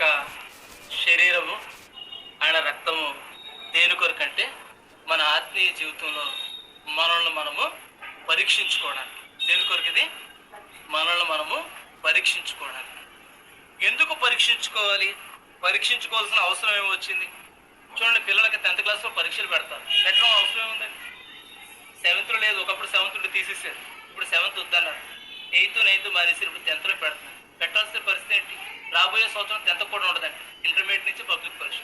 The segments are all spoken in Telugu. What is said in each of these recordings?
యొక్క శరీరము ఆయన రక్తము దేని కొరకంటే మన ఆత్మీయ జీవితంలో మనల్ని మనము పరీక్షించుకోవడానికి. దేని కొరకు ఇది మనల్ని మనము పరీక్షించుకోవడానికి. ఎందుకు పరీక్షించుకోవాలి? పరీక్షించుకోవాల్సిన అవసరం ఏమి వచ్చింది. చూడండి పిల్లలకి టెన్త్ క్లాస్లో పరీక్షలు పెడతారు. పెట్టడం అవసరం ఏముందండి సెవెంత్లో లేదు ఒకప్పుడు సెవెంత్ తీసేసారు ఇప్పుడు సెవెంత్ వద్దన్నారు. ఎయిత్ నైన్త్ మానేసి ఇప్పుడు టెన్త్లో పెడుతున్నారు. పెట్టాల్సిన పరిస్థితి ఏంటి? రాబోయే సంవత్సరం టెన్త్ కూడా ఉండదండి. ఇంటర్మీడియట్ నుంచి పబ్లిక్ పరీక్ష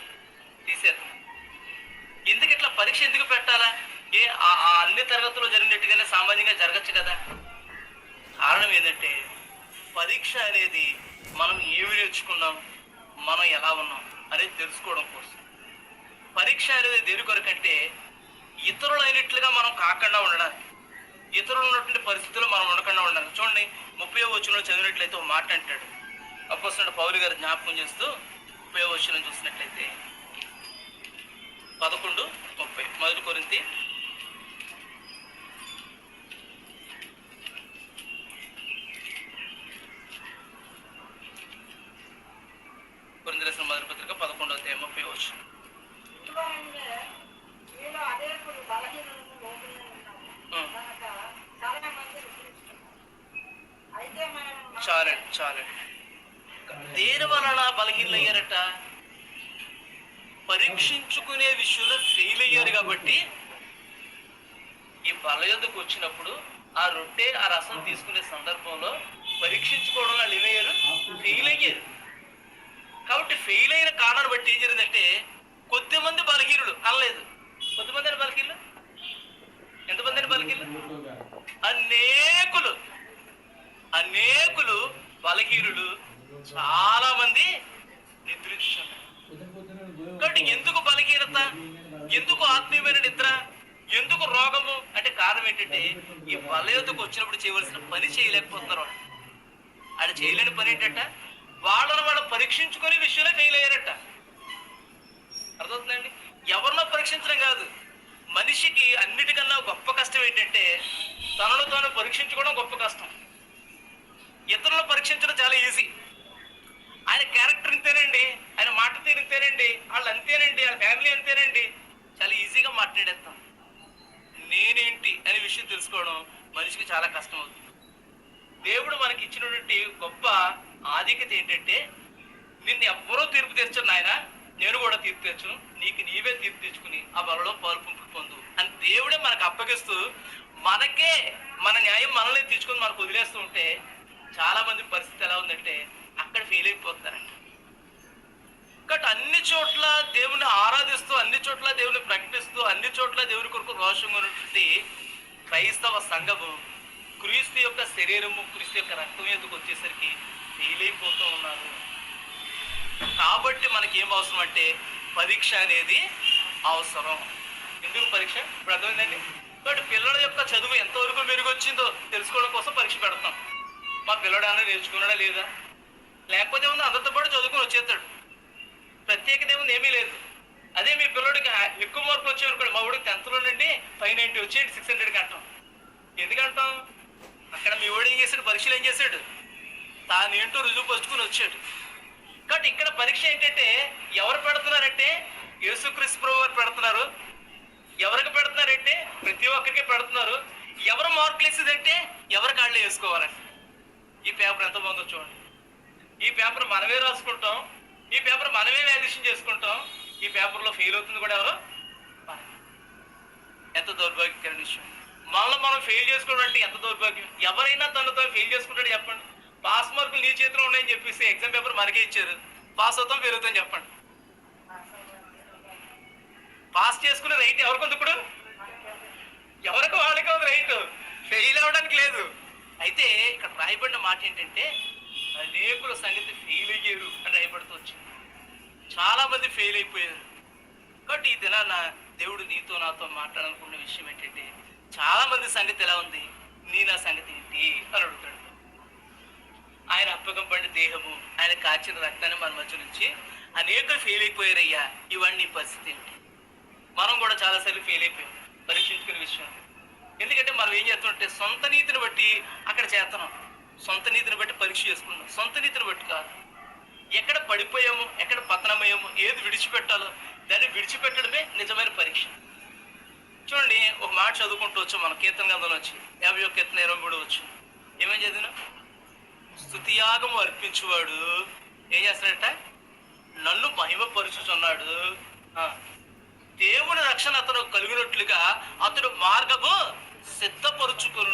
తీసేది ఎందుకు ఇట్లా పరీక్ష ఎందుకు పెట్టాలా? ఏ ఆ- అన్ని తరగతుల్లో జరిగినట్టుగానే సామాన్యంగా జరగచ్చు కదా. కారణం ఏంటంటే పరీక్ష అనేది మనం ఏమి నేర్చుకున్నాం మనం ఎలా ఉన్నాం అనేది తెలుసుకోవడం కోసం. పరీక్ష అనేది దేని కొరకంటే ఇతరులైనట్లుగా మనం కాకుండా ఉండడానికి ఇతరులు ఉన్నటువంటి పరిస్థితుల్లో మనం ఉండకుండా ఉండాలి. చూడండి ముప్పై వచ్చిన చదివినట్లయితే ఒక మాట అంటాడు. అప్పొస్తున్న పౌలు గారు జ్ఞాపకం చేస్తూ ముప్పై వచ్చిన చూసినట్లయితే పదకొండు ముప్పై. మొదటి కొరింతి. కొరింది రాసిన మొదటి పత్రిక పదకొండవ అధ్యాయం ముప్పై వచ్చిన చాలండి చాలండి. దేని వలన బలహీనయ్యారట పరీక్షించుకునే విషయంలో ఫెయిల్ అయ్యారు కాబట్టి ఈ బలయుద్ధకు వచ్చినప్పుడు ఆ రొట్టె ఆ రసం తీసుకునే సందర్భంలో పరీక్షించుకోవడం వాళ్ళు ఏమయ్యారు? ఫెయిల్ అయ్యారు. కాబట్టి ఫెయిల్ అయిన కారణాన్ని బట్టి ఏం జరిగిందంటే కొద్దిమంది బలహీనులు అనలేదు. కొద్దిమంది అని బలహీనులు? ఎంతమంది అని బలహీనులు? అనేకులు. అనేకులు బలహీనులు చాలా మంది నిద్రించున్నారు కాబట్టి ఎందుకు బలహీనత? ఎందుకు ఆత్మీయమైన నిద్ర? ఎందుకు రోగము? అంటే కారణం ఏంటంటే ఈ బలయోతకు వచ్చినప్పుడు చేయవలసిన పని చేయలేకపోతున్నారు ఆయన చేయలేని పని ఏంటంట? వాళ్ళని వాళ్ళు పరీక్షించుకునే విషయంలో ఫెయిల్ అయ్యారట. అర్థమవుతుందండి? ఎవరినో పరీక్షించడం కాదు. మనిషికి అన్నిటికన్నా గొప్ప కష్టం ఏంటంటే తనను తాను పరీక్షించుకోవడం గొప్ప కష్టం. ఇతరులను పరీక్షించడం చాలా ఈజీ ఆయన క్యారెక్టర్ ఇంతేనండి. ఆయన మాట తీరు ఇంతేనండి. వాళ్ళు అంతేనండి. వాళ్ళ ఫ్యామిలీ అంతేనండి. చాలా ఈజీగా మాట్లాడేస్తాం. నేనేంటి అనే విషయం తెలుసుకోవడం మనిషికి చాలా కష్టం అవుతుంది దేవుడు మనకి ఇచ్చినటువంటి గొప్ప ఆధిక్యత ఏంటంటే నిన్ను ఎవ్వరూ తీర్పు తీర్చను నాయన. నేను కూడా తీర్పు తీర్చను. నీకు నీవే తీర్పు తెచ్చుకుని ఆ బలలో పాలు పొందు. అని దేవుడే మనకు అప్పగిస్తూ మనకే మన న్యాయం మనల్ని తీర్చుకొని మనకు వదిలేస్తూ ఉంటే చాలా మంది పరిస్థితి ఎలా ఉందంటే అక్కడ ఫెయిల్ అయిపోతారంట కాబట్టి అన్ని చోట్ల దేవుని ఆరాధిస్తూ అన్ని చోట్ల దేవుని ప్రకటిస్తూ అన్ని చోట్ల దేవుని కొరకు రోషంగా ఉన్నటువంటి క్రైస్తవ సంఘము క్రీస్తు యొక్క శరీరము క్రీస్తు యొక్క రక్తం ఎందుకు వచ్చేసరికి ఫెయిల్ అయిపోతూ ఉన్నారు. కాబట్టి మనకి ఏం అవసరం అంటే పరీక్ష అనేది అవసరం. ఎందుకు పరీక్ష? ఇప్పుడు అర్థమైందండి? బట్ పిల్లల యొక్క చదువు ఎంతవరకు మెరుగొచ్చిందో తెలుసుకోవడం కోసం పరీక్ష పెడతాం మా పిల్లడాన్ని నేర్చుకున్నాడా లేదా? లేకపోతే ఉంది అందరితో పాటు చదువుకుని వచ్చేస్తాడు. ప్రత్యేకత ఏముంది ఏమీ లేదు. అదే మీ పిల్లడికి ఎక్కువ మార్కులు వచ్చేవారు మా ఊడికి టెన్త్లో నుండి ఫైవ్ నైంటీ వచ్చేయండి సిక్స్ హండ్రెడ్కి అంటాం. ఎందుకంటాం? అక్కడ మీ వాడు ఏం చేశాడు? పరీక్షలు ఏం చేశాడు? తాను ఏంటో రుజువు పరుచుకుని వచ్చాడు. కాబట్టి ఇక్కడ పరీక్ష ఏంటంటే ఎవరు పెడుతున్నారంటే యేసుక్రీస్తు ప్రభు వారు పెడుతున్నారు. ఎవరికి పెడుతున్నారంటే ప్రతి ఒక్కరికి పెడుతున్నారు. ఎవరు మార్కులు వేసేదంటే ఎవరి కాళ్ళు వేసుకోవాలని ఈ పేపర్ ఎంత బాగుందో చూడండి. ఈ పేపర్ మనమే రాసుకుంటాం. ఈ పేపర్ మనమే వ్యాల్యుయేషన్ చేసుకుంటాం. ఈ పేపర్లో ఫెయిల్ అవుతుంది కూడా ఎవరు? ఎంత దౌర్భాగ్యకరమైన విషయం మనల్ని మనం ఫెయిల్ చేసుకోవడం అంటే ఎంత దౌర్భాగ్యం? ఎవరైనా తను ఫెయిల్ చేసుకుంటాడు చెప్పండి. పాస్ మార్కులు నీ చేతిలో ఉన్నాయని చెప్పేసి ఎగ్జామ్ పేపర్ మనకే ఇచ్చారు. పాస్ అవుతాం ఫెయిల్ అవుతాం చెప్పండి. పాస్ చేసుకునే రైట్ ఎవరికి ఉంది ఇప్పుడు? ఎవరికి వాళ్ళకి ఉంది రైట్? ఫెయిల్ అవ్వడానికి లేదు. అయితే ఇక్కడ రాయబడిన మాట ఏంటంటే అనేకుల సంగతి ఫెయిల్ అయ్యారు అని భయపడుతూ వచ్చింది. చాలా మంది ఫెయిల్ అయిపోయారు. కాబట్టి ఈ దినాన దేవుడు నీతో నాతో మాట్లాడాలనుకున్న విషయం ఏంటంటే చాలా మంది సంగతి ఎలా ఉంది? నీ నా సంగతి ఏంటి? అని అడుగుతాడు. ఆయన అప్పగంపడిన దేహము ఆయన కాచిన రక్తాన్ని మన మధ్య నుంచి అనేకులు ఫెయిల్ అయిపోయారయ్యా. ఇవన్నీ పరిస్థితి ఏంటి? మనం కూడా చాలాసార్లు ఫెయిల్ అయిపోయాం. పరీక్షించుకునే విషయం. ఎందుకంటే మనం ఏం చేస్తామంటే సొంత నీతిని బట్టి అక్కడ చేస్తున్నాం. సొంత నీతిని బట్టి పరీక్ష చేసుకుంటాం సొంత నీతిని బట్టి కాదు. ఎక్కడ పడిపోయామో ఎక్కడ పతనమయ్యామో ఏది విడిచిపెట్టాలో దాన్ని విడిచిపెట్టడమే నిజమైన పరీక్ష. చూడండి ఒక మాట చదువుకుంటూ వచ్చాం మన కీర్తన గంధంలో వచ్చి యాభై ఒక కీర్తన ఇరవై మూడు వచ్చు ఏమేం చదివినా? స్థుతియాగం అర్పించువాడు. ఏం చేస్తాడట? నన్ను మహిమపరుచుచున్నాడు. ఆ, దేవుని రక్షణ అతను కలిగినట్లుగా అతడు మార్గము సిద్ధపరుచుకొను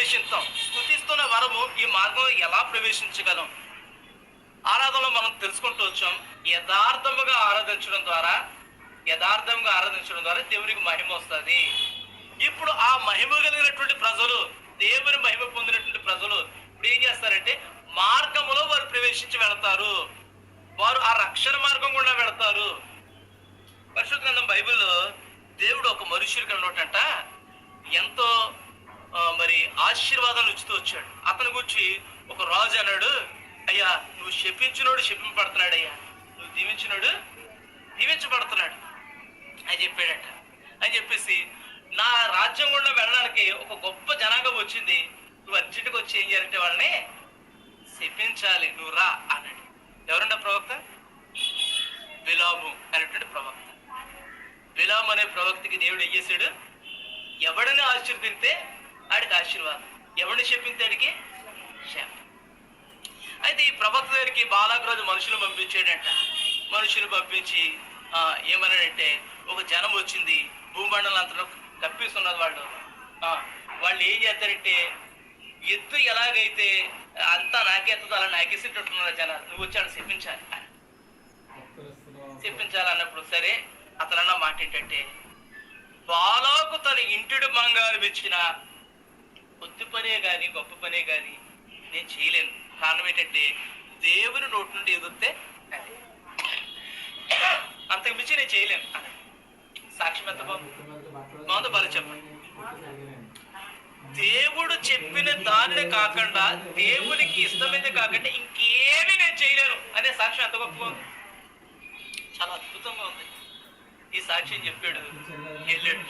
ప్రవేశిస్తాం స్థుతిస్తున్న వరము ఈ మార్గంలో ఎలా ప్రవేశించగలం? ఆరాధనలో మనం తెలుసుకుంటూ వచ్చాం. యథార్థముగా ఆరాధించడం ద్వారా యథార్థంగా ఆరాధించడం ద్వారా దేవునికి మహిమ వస్తుంది. ఇప్పుడు ఆ మహిమ కలిగినటువంటి ప్రజలు దేవుని మహిమ పొందినటువంటి ప్రజలు ఇప్పుడు ఏం చేస్తారంటే మార్గములో వారు ప్రవేశించి వెళతారు. వారు ఆ రక్షణ మార్గం గుండా వెళతారు. పరిశుద్ధ గ్రంథం బైబిల్లో దేవుడు ఒక మనుషులు అన్నటంట ఎంతో మరి ఆశీర్వాదాలు ఇచ్చుతూ వచ్చాడు. అతని గురించి ఒక రాజు అన్నాడు అయ్యా నువ్వు శపించినోడు శపింపడుతున్నాడు అయ్యా నువ్వు దీవించినోడు దీవించబడుతున్నాడు. అని చెప్పాడట. అని చెప్పేసి నా రాజ్యం గుండా వెళ్ళడానికి ఒక గొప్ప జనాంగం వచ్చింది. నువ్వు అర్జెంటుగా వచ్చి ఏం చేయాలంటే వాళ్ళని శపించాలి. నువ్వు రా అన్నాడు. ఎవరన్నా ప్రవక్త? బిలాము అనేటువంటి ప్రవక్త. బిలాం అనే ప్రవక్తకి దేవుడు ఏం చేశాడు? ఎవడని ఆశీర్వదింతే ఆడికి ఆశీర్వాదం. ఎవరిని చెప్పింది ఆడికి శాపం. అయితే ఈ ప్రవక్త దగ్గరికి బాలాగ్రాజు మనుషులు పంపించాడంట. మనుషులు పంపించి ఆ, ఏమన్నాడంటే ఒక జనం వచ్చింది భూమండలం అంతా కప్పిస్తున్నది వాళ్ళు. ఆ, వాళ్ళు ఏం చేస్తారంటే ఎత్తు ఎలాగైతే అంతా నాకెత్తుతో అలా నాకేసేటట్టున్నారు జనాలు. నువ్వు వచ్చాడు చెప్పించాలి. చెప్పించాలన్నప్పుడు సరే అతనన్న మాట ఏంటంటే బాలాకు తన ఇంటిడు బంగారం ఇచ్చిన పొద్దు పనే కానీ గొప్ప పనే కానీ నేను చేయలేను. కారణం ఏంటంటే దేవుని నోటి నుండి ఎదుర్తే అది. అంతకు మించి నేను చేయలేను. సాక్షి సాక్ష్యం ఎంత బాగుంది? బాగుంది? బాగా చెప్పండి. దేవుడు చెప్పిన దానిని కాకుండా దేవునికి ఇష్టమైంది కాకుండా ఇంకేమీ నేను చేయలేను అనే సాక్ష్యం ఎంత గొప్పగా ఉంది. చాలా అద్భుతంగా ఉంది. ఈ సాక్ష్యం చెప్పాడు. వెళ్ళాడు.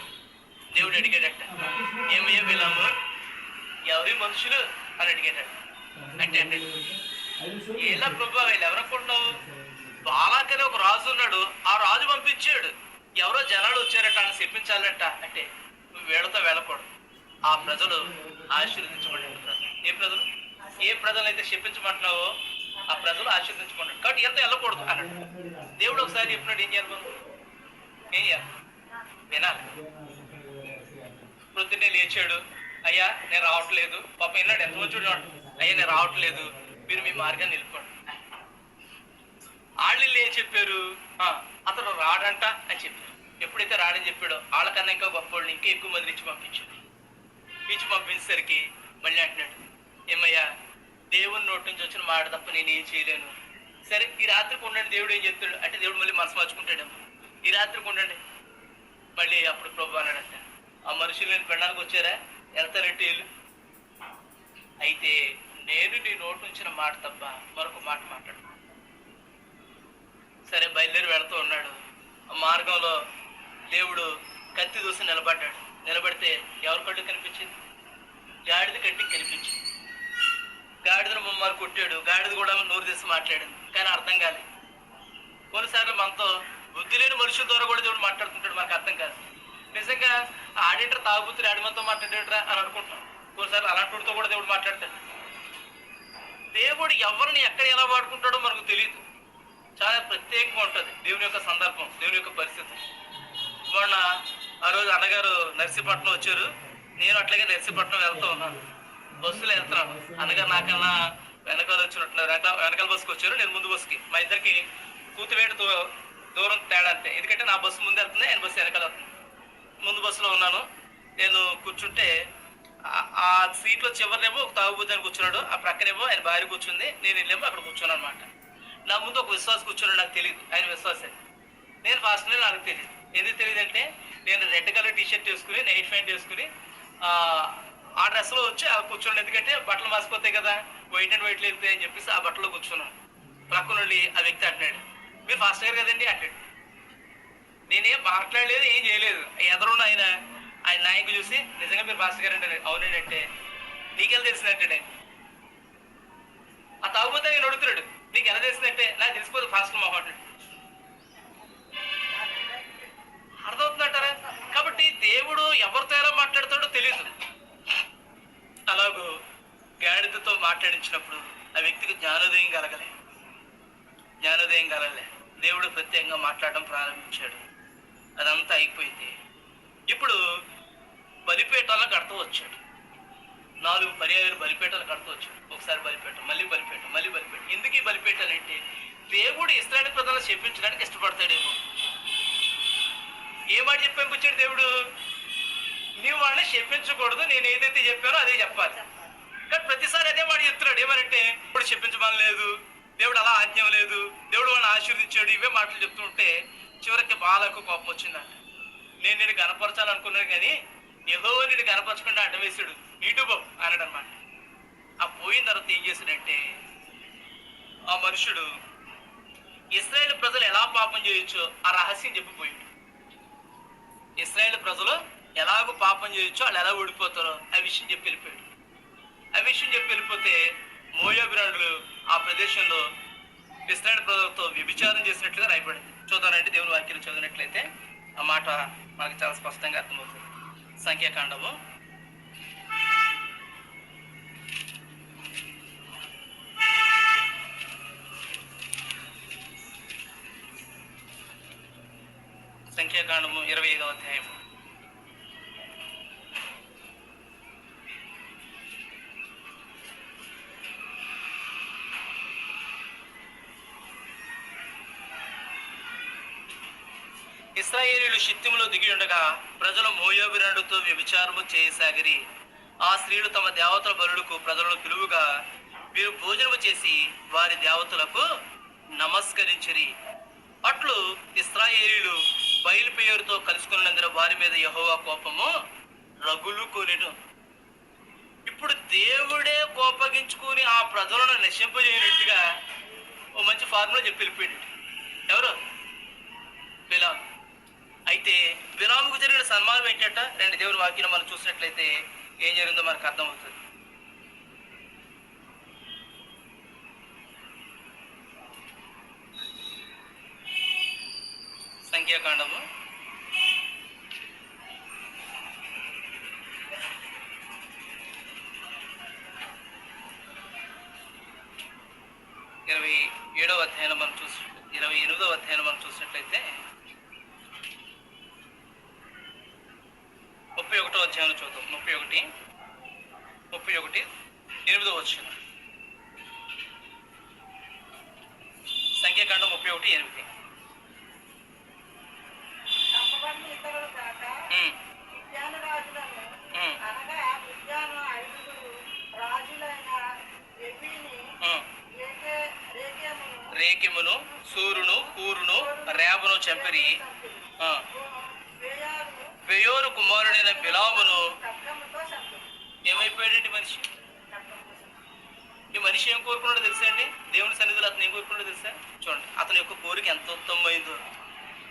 దేవుడు అడిగాడట ఏమయ్యా వెళ్ళాము ఎవరి మనుషులు అని అడిగాడట అంటే అంటే ఎలా ప్రభా వీళ్ళు ఎవరనుకుంటున్నావు బాలాకని ఒక రాజు ఉన్నాడు ఆ రాజు పంపించాడు. ఎవరో జనాలు వచ్చారట అని చెప్పించాలంట. అంటే నువ్వు వీళ్ళతో వెళ్ళకూడదు. ఆ ప్రజలు ఆశీర్వదించబడి ప్రజలు ఏ ప్రజలు? ఏ ప్రజలైతే చెప్పించమంటున్నావో ఆ ప్రజలు ఆశీర్వదించమన్నాడు కాబట్టి ఎంత వెళ్ళకూడదు అన్నాడు. దేవుడు ఒకసారి చెప్పినాడు ఏం చేయాలి ఏం చేయాలి? వినాలి. ప్రొద్దున్నే లేచాడు. అయ్యా నేను రావట్లేదు. పాప విన్నాడు ఎంత చూడండి అయ్యా నేను రావట్లేదు. మీరు మీ మార్గాన్ని నిలుపుకోండి. వాళ్ళు ఏం చెప్పారు? ఆ, రాడంట అని చెప్పారు. ఎప్పుడైతే రాడని చెప్పాడో వాళ్ళకన్నా ఇంకా గొప్ప వాళ్ళని ఇంకా ఎక్కువ మంది ఇచ్చి పంపించాడు. ఇచ్చి పంపించేసరికి మళ్ళీ అంటున్నాడు ఏమయ్యా దేవుని నోటి నుంచి వచ్చిన మాట తప్ప నేను ఏం చేయలేను. సరే ఈ రాత్రికి ఉండండి దేవుడు ఏం చెప్తాడు? అంటే దేవుడు మళ్ళీ మనసు మార్చుకుంటాడేమో. ఈ రాత్రికి ఉండండి. మళ్ళీ అప్పుడు ప్రభు అన్నాడంట ఆ మనుషులు నేను పెళ్ళడానికి వచ్చారా? వెళ్తారంటే వెళ్ళు అయితే నేను నీ నోటి నుంచిన మాట తప్ప మరొక మాట మాట్లాడు సరే బయలుదేరి వెళ్తూ ఉన్నాడు. ఆ మార్గంలో దేవుడు కత్తి దూసి నిలబడ్డాడు. నిలబడితే ఎవరి కళ్ళు కనిపించింది? గాడిద కంటికి కనిపించింది. గాడిదను మమ్మారు కొట్టాడు. గాడిద కూడా నోరు తీసి మాట్లాడింది. కానీ అర్థం కాలేదు. కొన్నిసార్లు మనతో బుద్ధి లేని మనుషుల ద్వారా కూడా దేవుడు మాట్లాడుతుంటాడు. మనకు అర్థం కాదు. నిజంగా ఆడింటర్ తాగుబుద్ధి ఆడిమంతో మాట్లాడేట్రా అని అనుకుంటాం కొన్నిసార్లు అలాంటితో కూడా దేవుడు మాట్లాడతాడు దేవుడు ఎవరిని ఎక్కడ ఎలా వాడుకుంటాడో మనకు తెలియదు చాలా ప్రత్యేకంగా ఉంటుంది దేవుని యొక్క సందర్భం దేవుని యొక్క పరిస్థితి. మొన్న ఆ రోజు అన్నగారు నర్సీపట్నం వచ్చారు. నేను అట్లాగే నర్సీపట్నం వెళ్తూ ఉన్నాను. బస్సులో వెళ్తున్నాను. అన్నగారు నాకన్నా వెనకాల వచ్చినట్టున్నారు. వెనకాల వెనకాల బస్సుకి వచ్చారు. నేను ముందు బస్సుకి. మా ఇద్దరికి కూతువేట దూరం తేడా అంతే. ఎందుకంటే నా బస్సు ముందు వెళ్తుంది ఆయన బస్సు వెనకాల వెళ్తుంది. ముందు బస్సులో ఉన్నాను. నేను కూర్చుంటే ఆ- సీట్లో చివరినేమో ఒక తాగుబోతానికి కూర్చున్నాడు. ఆ ప్రక్కనేమో ఆయన భార్య కూర్చుంది. నేను వెళ్ళేమో అక్కడ కూర్చున్నాను అనమాట నా ముందు ఒక విశ్వాస కూర్చున్నాడు నాకు తెలియదు ఆయన విశ్వాసే. నేను ఫస్ట్ నాకు తెలియదు ఎందుకు తెలియదు అంటే నేను రెడ్ కలర్ టీషర్ట్ వేసుకుని నైట్ ప్యాంట్ వేసుకుని ఆ, డ్రెస్లో వచ్చి ఆ కూర్చోండి ఎందుకంటే బట్టలు మాసిపోతాయి కదా వైట్ అండ్ వైట్ వెళ్తాయి అని చెప్పేసి ఆ బట్టలో కూర్చున్నాను. ప్రక్క ఆ వ్యక్తి అంటున్నాడు. మీరు ఫాస్ట్ గారు కదండి అంటాడు. నేనేం మాట్లాడలేదు ఏం చేయలేదు. ఎదరున్న ఆయన ఆయన నాయకు చూసి నిజంగా మీరు భాస్కర్ గారు అంటే అవునండి అంటే నీకెళ్ళి తెలిసినట్టే ఆ తాగు అడుగుతున్నాడు నీకు ఎలా తెలిసిందంటే నాకు తెలిసిపోదు ఫాస్ట్ మొహం అర్థమవుతుందంటారా? కాబట్టి దేవుడు ఎవరితో ఎలా మాట్లాడతాడో తెలియదు అలాగూ గాడిదతో మాట్లాడించినప్పుడు ఆ వ్యక్తికి జ్ఞానోదయం కలగలే. జ్ఞానోదయం కలగలే. దేవుడు ప్రత్యేకంగా మాట్లాడడం ప్రారంభించాడు. అదంతా అయిపోయింది. ఇప్పుడు బలిపేటలో కడుతూ వచ్చాడు. నాలుగు పర్యాయాలు బలిపేటలు కడుతూ వచ్చాడు. ఒకసారి బలిపేట మళ్ళీ బలిపేట మళ్ళీ బలిపేట ఎందుకు ఈ బలిపేటలు అంటే దేవుడు ఇస్రాయల్ ప్రజలను చెప్పించడానికి ఇష్టపడతాడేమో. ఏ మాట చెప్పించాడు దేవుడు? నీవు వాళ్ళని చెప్పించకూడదు నేను ఏదైతే చెప్పానో అదే చెప్పాలి. కానీ ప్రతిసారి అదే మాట చెప్తున్నాడు. ఏమనంటే ఇప్పుడు చెప్పించమని లేదు దేవుడు అలా ఆజ్ఞం లేదు దేవుడు వాళ్ళని ఆశీర్వదించాడు. ఇవే మాటలు చెప్తుంటే చివరికి బాలకు కోపం వచ్చిందంట. నేను నేను కనపరచాలనుకున్నాను కానీ ఏదో నేను కనపరచకుండా అడ్డవేశాడు. నీటు బాబు అన్నాడు అనమాట ఆ పోయిన తర్వాత ఏం చేశాడంటే ఆ మనుషుడు ఇస్రాయేల్ ప్రజలు ఎలా పాపం చేయొచ్చో ఆ రహస్యం చెప్పిపోయాడు. ఇస్రాయేల్ ప్రజలు ఎలాగో పాపం చేయొచ్చో వాళ్ళు ఎలా ఓడిపోతారో ఆ విషయం చెప్పి వెళ్ళిపోయాడు. ఆ విషయం చెప్పి వెళ్ళిపోతే మోయాభిరాణులు ఆ ప్రదేశంలో ఇస్రాయేల్ ప్రజలతో వ్యభిచారం చేసినట్లుగా రాయబడింది. చూద్దానంటే దేవుని వాక్యం చదివినట్లయితే ఆ మాట మనకు చాలా స్పష్టంగా అర్థమవుతుంది. సంఖ్యాకాండము. సంఖ్యాకాండము ఇరవై ఐదవ అధ్యాయము. షిత్తిములో ప్రజలు మోయోబిరాడుతో వ్యభిచారము చేయసాగిరి. ఆ స్త్రీలు తమ దేవతల బలులకు ప్రజలను పిలువుగా వీరు భోజనము చేసి వారి దేవతలకు నమస్కరించిరి. అట్లు ఇస్రాయేలీలు బయలుపేరుతో కలుసుకున్నందున వారి మీద యహోవా కోపము రగులు కొనెను ఇప్పుడు దేవుడే కోపగించుకుని ఆ ప్రజలను నశింపజేయనట్టుగా ఓ మంచి ఫార్ములా చెప్పి వెళ్ళిపోయాడు ఎవరు? బిలాం అయితే బిలాముకు జరిగిన సన్మానం ఏంటంట? రెండు దేవుని వాక్యం మనం చూసినట్లయితే ఏం జరిగిందో మనకు అర్థమవుతుంది. సంఖ్యాకాండము. ఇరవై ఏడవ అధ్యాయంలో మనం చూసి ఇరవై ఎనిమిదవ అధ్యాయంలో మనం చూసినట్లయితే ముప్పై ఒకటో అధ్యాయం చూద్దాం. ముప్పై ఒకటి ముప్పై ఒకటి ఎనిమిదో వచ్చిన సంఖ్యాకాండం ముప్పై ఒకటి ఎనిమిది. తప్పబడిన ఇతరులు కాక ఉమ్, విజ్ఞాన రాజులను ఉమ్, అనగా విజ్ఞాన ఐదుగురు రాజులైన ఎబిని ఉమ్. రేకే రేకేమును రేకెమును సూరును కూరును రేవను చంపిరి. బెయోరు కుమారుడైన బిలామును ఏమైపోయాడండి మనిషి? ఈ మనిషి ఏం కోరుకున్నాడో తెలుసా అండి? దేవుని సన్నిధిలో అతను ఏం కోరుకున్నాడో తెలుసా? చూడండి అతని యొక్క కోరిక ఎంత ఉత్తమమైందో.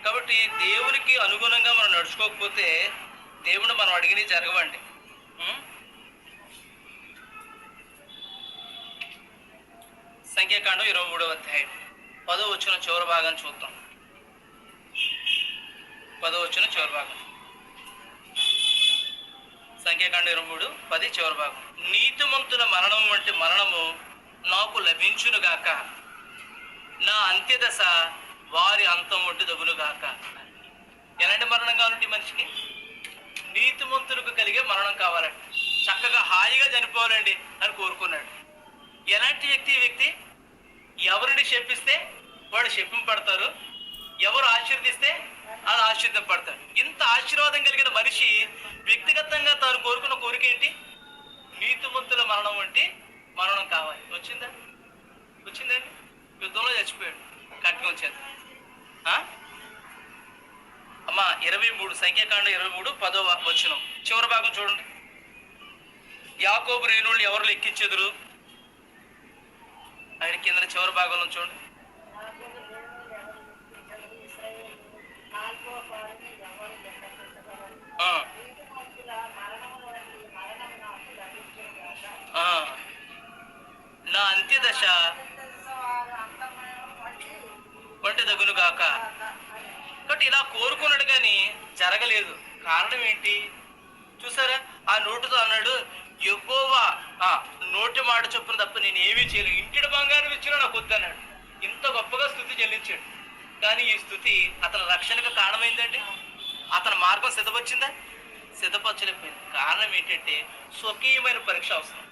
కాబట్టి దేవునికి అనుగుణంగా మనం నడుచుకోకపోతే దేవుడు మనం అడిగినవి జరగవండి. సంఖ్యాకాండం ఇరవై మూడవ అధ్యాయం. పదో వచ్చిన చివరి భాగం చూద్దాం. పదో వచ్చిన చివరి భాగం. సంఖ్యాకాండ ఇరవై మూడు పది చివరి భాగం. నీతిమంతుల మరణం వంటి మరణము నాకు లభించునుగాక. నా అంత్యదశ వారి అంతం వంటి దగునుగాక ఎలాంటి మరణం కావాలంటే మనిషికి? నీతిమంతులకు కలిగే మరణం కావాలండి. చక్కగా హాయిగా చనిపోవాలండి అని కోరుకున్నాడు. ఎలాంటి వ్యక్తి వ్యక్తి? ఎవరిని శపిస్తే వాడు శప్పింపడతారు ఎవరు ఆశీర్దిస్తే వాళ్ళు ఆశీర్దింపడతాడు ఇంత ఆశీర్వాదం కలిగిన మనిషి వ్యక్తిగతంగా తాను కోరుకున్న కోరిక ఏంటి? నీతిమంతుల మరణం వంటి మరణం కావాలి. వచ్చిందా? వచ్చిందండి యుద్ధంలో చచ్చిపోయాడు. ఖడ్గం చేత. ఆ? అమ్మా ఇరవై మూడు సంఖ్యాకాండం ఇరవై మూడు పదో వచ్చిన చివరి భాగం చూడండి. యాకోబు రేణువులు ఎవరు లెక్కించెదురు ఆయన కింద చివరి భాగంలో చూడండి. నా అంత్యదశ పట్టెదగును గాక. కాబట్టి ఇలా కోరుకున్నాడు కానీ జరగలేదు. కారణం ఏంటి? చూసారా? ఆ నోటుతో అన్నాడు ఎక్కువగా ఆ నోటి మాట చొప్పున తప్ప నేను ఏమీ చేయలేదు. ఇంటిని బంగారం ఇచ్చినా నాకు వద్దన్నాడు. ఇంత గొప్పగా స్థుతి చెల్లించాడు. కానీ ఈ స్థుతి అతని రక్షణకు కారణమైందండి? అతని మార్గం సిద్ధపచ్చిందా సిద్ధపరచలేకపోయింది. కారణం ఏంటంటే స్వకీయమైన పరీక్ష అవసరం.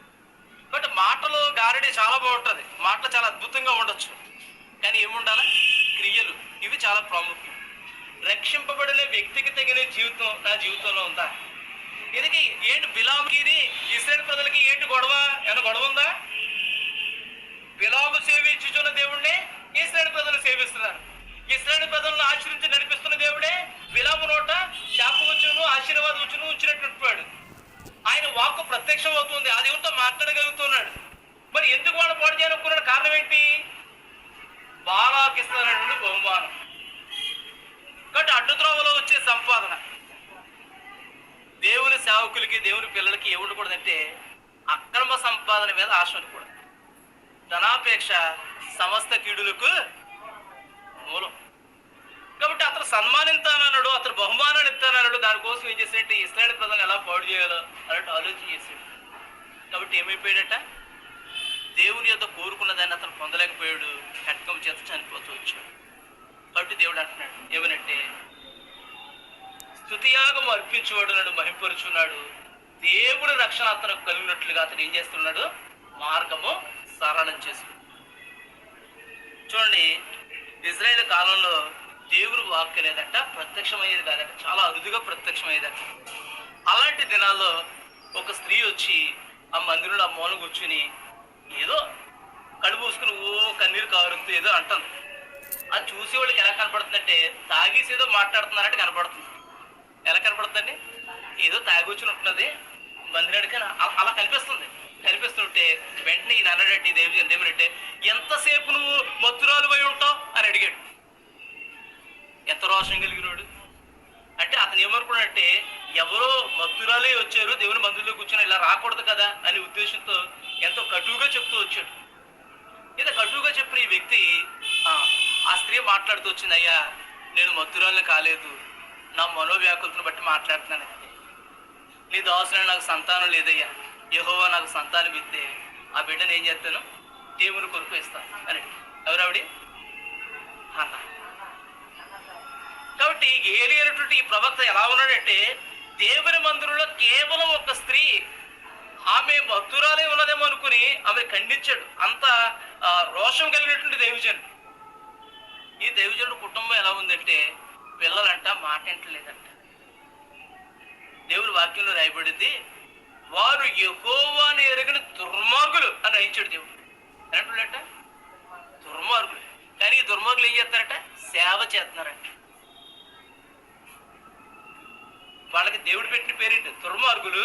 బట్ మాటలో గారడి చాలా బాగుంటుంది. మాటలు చాలా అద్భుతంగా ఉండొచ్చు. కానీ ఏముండాలి? క్రియలు. ఇవి చాలా ప్రాముఖ్యం. రక్షింపబడిన వ్యక్తికి తగిన జీవితం నా జీవితంలో ఉందా? ఇది ఏంటి బిలాముకి ఇస్రాయల్ ప్రజలకి ఏంటి గొడవ? ఏమైనా గొడవ ఉందా? బిలాము సేవించుచున్న దేవుణ్ణి ఇస్రాయల్ ప్రజలు సేవిస్తున్నారు. ఇస్రాయల్ ప్రజలను ఆశ్రయించి నడిపిస్తున్న దేవుడే విలాము నోట శాపవచ్చును ఆశీర్వాదం వచ్చును ఉంచినట్టు ఆయన వాక్కు ప్రత్యక్షం అవుతుంది ఆ దేవునితో మాట్లాడగలుగుతున్నాడు. మరి ఎందుకు వాడు పాడు చేయాలనుకున్నాడు కారణం ఏంటి? బాలాకిస్తానడు బహుమానం. కాబట్టి అడ్డుద్రోవలో వచ్చే సంపాదన. దేవుని సేవకులకి దేవుని పిల్లలకి ఏముండకూడదంటే ఉండకూడదంటే అక్రమ సంపాదన మీద ఆశ ఉండకూడదు. ధనాపేక్ష సమస్త కీడులకు మూలం. కాబట్టి అతను సన్మానిస్తానన్నాడు అతను బహుమానాలు ఇస్తానన్నాడు దానికోసం ఏం చేసేట ఇస్రాయల్ ప్రజలను ఎలా పాడు చేయాలో అన్నట్టు ఆలోచన చేశాడు. కాబట్టి ఏమైపోయాడట? దేవుని యొక్క కోరుకున్న దాన్ని అతను పొందలేకపోయాడు కట్కం చేత చనిపోతూ వచ్చాడు. కాబట్టి దేవుడు అంటున్నాడు ఏమనంటే స్థుతియాగం అర్పించేవాడు నన్ను మహింపరుచున్నాడు దేవుని రక్షణ అతను కలిగినట్లుగా అతను ఏం చేస్తున్నాడు? మార్గము సరళం చేసి చూడండి ఇజ్రాయేల్ కాలంలో దేవుడు వాక్యం లేదట ప్రత్యక్షమయ్యేది కాదట చాలా అరుదుగా ప్రత్యక్షమయ్యేదట. అలాంటి దినాల్లో ఒక స్త్రీ వచ్చి ఆ మందిరంలో ఆ మూల కూర్చుని ఏదో కడుపు పూసుకుని ఓ కన్నీరు కారుతూ ఏదో అంటుంది. అది చూసేవాళ్ళకి ఎలా కనపడుతుందంటే తాగేసి ఏదో మాట్లాడుతున్నారంటే కనపడుతుంది. ఎలా కనపడుతుందండి? ఏదో తాగి వచ్చి ఉంటున్నది మందిరాడికి అలా- అలా కనిపిస్తుంది. కనిపిస్తుంటే వెంటనే ఇది అన్నాడంటే దేవి ఏమంటే ఎంతసేపు నువ్వు మత్తురాలు పోయి ఉంటావు? అని అడిగాడు. ఎంత రోషం కలిగినాడు? అంటే అతను ఏమనుకున్నాడంటే ఎవరో మత్తురాలే వచ్చారు దేవుని మందుల్లో కూర్చొని ఇలా రాకూడదు కదా అనే ఉద్దేశంతో ఎంతో కటువుగా చెప్తూ వచ్చాడు. ఇదే కటువుగా చెప్పిన ఈ వ్యక్తి ఆ, స్త్రీ మాట్లాడుతూ వచ్చింది అయ్యా నేను మత్తురాలు కాలేదు నా మనోవ్యాకులతను బట్టి మాట్లాడుతున్నాను. నీ దోసన నాకు సంతానం లేదయ్యా. యహోవా నాకు సంతానం ఇస్తే ఆ బిడ్డను ఏం చేస్తాను? దేవుని కొరకు ఇస్తాను అని. ఎవరావిడి అన్న కాబట్టి ఏలియనటువంటి ఈ ప్రవక్త ఎలా ఉన్నాడంటే దేవుని మందిరంలో కేవలం ఒక స్త్రీ ఆమె భక్తురాలే ఉన్నదేమో అనుకుని ఆమె ఖండించాడు. అంత ఆ, రోషం కలిగినటువంటి దేవజనుడు. ఈ దేవిజనుడు కుటుంబం ఎలా ఉందంటే పిల్లలంట మాట వింటలేదంట దేవుడి వాక్యంలో రాయబడింది వారు యహోవాని ఎరగని దుర్మార్గులు అని అయించాడు దేవుడు. అంటున్నట్ట దుర్మార్గులు. కానీ ఈ దుర్మార్గులు ఏం చేస్తారట? సేవ చేస్తున్నారంట. వాళ్ళకి దేవుడు పెట్టిన పేరేంటి? దుర్మార్గులు.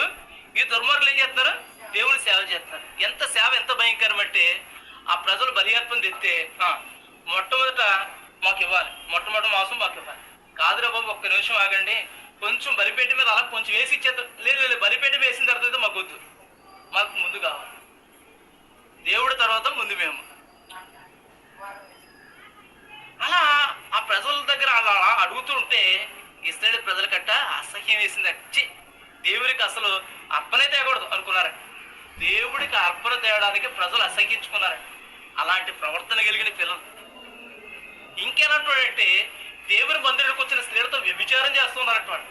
ఈ దుర్మార్గులు ఏం చేస్తున్నారు? దేవుని సేవ చేస్తారు ఎంత సేవ ఎంత భయంకరం అంటే ఆ ప్రజలు బలియాత్మం తెస్తే ఆ, మొట్టమొదట మాకు ఇవ్వాలి. మొట్టమొదటి మాసం మాకు ఇవ్వాలి. కాదురా బాబు ఒక్క నిమిషం ఆగండి. కొంచెం బలిపేట మీద అలా కొంచెం వేసి ఇచ్చేద్దాం లేదు లేదు బలిపేట వేసిన తర్వాత అయితే మాకు వద్దు. మాకు ముందు కావాలి. దేవుడి తర్వాత ముందు మేము. అలా ఆ ప్రజల దగ్గర అలా అలా అడుగుతుంటే ఇస్రాయేల్ ప్రజలకట్ట అసహ్యం వేసింది. ఛీ! దేవుడికి అసలు అర్పణే తేకూడదు అనుకున్నారట. దేవుడికి అర్పణ తేయడానికి ప్రజలు అసహించుకున్నారట అలాంటి ప్రవర్తన కలిగిన పిల్లలు. ఇంకేనంటాడంటే దేవుని మందిరానికి వచ్చిన స్త్రీలతో వ్యభిచారం చేస్తున్నారట వాడు.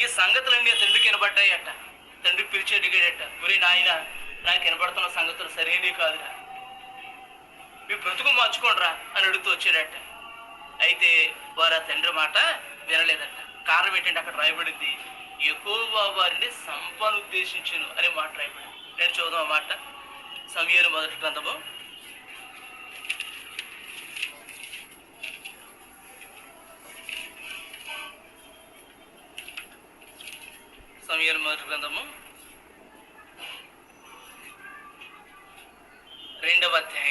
ఈ సంగతులన్నీ ఆ తండ్రికి వినబడ్డాయట. తండ్రి పిలిచి అడిగాడట ఒరే నాయన నాకు వినబడుతున్న సంగతులు సరైనవి కాదురా. మీ బ్రతుకు మార్చుకోండిరా అని అడుగుతూ వచ్చాడట. అయితే వారు ఆ తండ్రి మాట వినలేదట. కారణం ఏంటంటే అక్కడ రాయబడింది ఎక్కువ వారిని సంపను ఉద్దేశించును అనే మాట రాయబడింది. నేను చూద్దాం మాట. సమీరు మొదటి గ్రంథము సమీరు మొదటి గ్రంథము. రెండవ అధ్యాయం.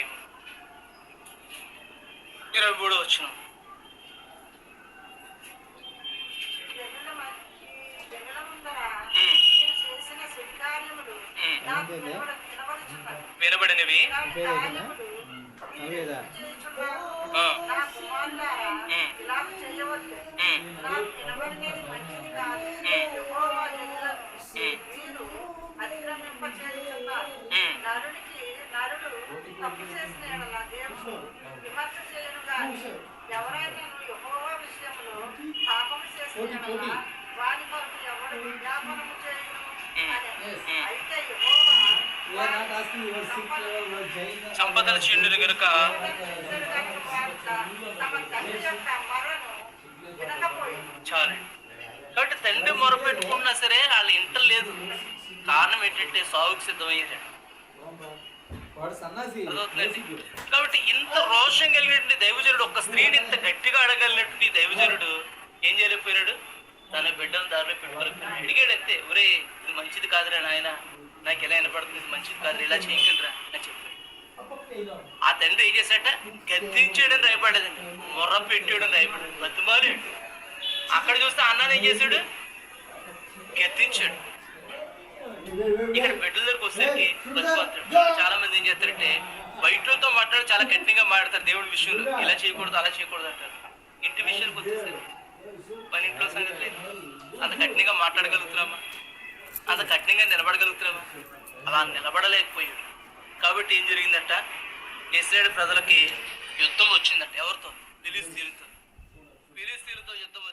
సంపదల చిండును గనుక చాలండి కాబట్టి తండ్రి మొరపెట్టుకున్నా సరే వాళ్ళ ఇంట లేదు. కారణం ఏంటంటే సాగుకు సిద్ధమయ్యారు. కాబట్టి ఇంత రోషం కలిగినటువంటి దైవజనుడు ఒక స్త్రీని ఇంత గట్టిగా అడగలిగినటువంటి దైవజనుడు ఏం చేయలేకపోయినాడు? తన బిడ్డను దారిలో పెట్టుకోలేకపోయినాడు. అడిగాడు అంతే ఒరే ఇది మంచిది కాదురా నాయన నాకు ఎలా వినపడుతుంది? ఇది మంచిది కాదు ఇలా చేయకండిరా అని చెప్పాడు. ఆ తండ్రి ఏం చేశాట గద్దించాడని రాయపడేదండి మొర్ర పెట్టాడని రాయపడేది బతుమాలేడు అక్కడ చూస్తే అన్నాను ఏం చేశాడు? గద్దించాడు. ఇక్కడ బిడ్డల దగ్గరకు వచ్చేసరికి చాలా మంది ఏం చేస్తారంటే బయటతో మాట్లాడి చాలా కఠినంగా మాట్లాడతారు దేవుడి విషయంలో. ఇలా చేయకూడదు అలా చేయకూడదు అంటారు. ఇంటి విషయానికి వచ్చేసరికి పని ఇంట్లో సంగతి అంత కఠినంగా మాట్లాడగలుగుతున్నామా అంత కఠినంగా నిలబడగలుగుతున్నామా అలా నిలబడలేకపోయాడు. కాబట్టి ఏం జరిగిందట? ఇస్రాయేల్ ప్రజలకి యుద్ధం వచ్చిందట. ఎవరితో? ఫిలిస్తీన్తో. ఫిలిస్తీన్తో యుద్ధం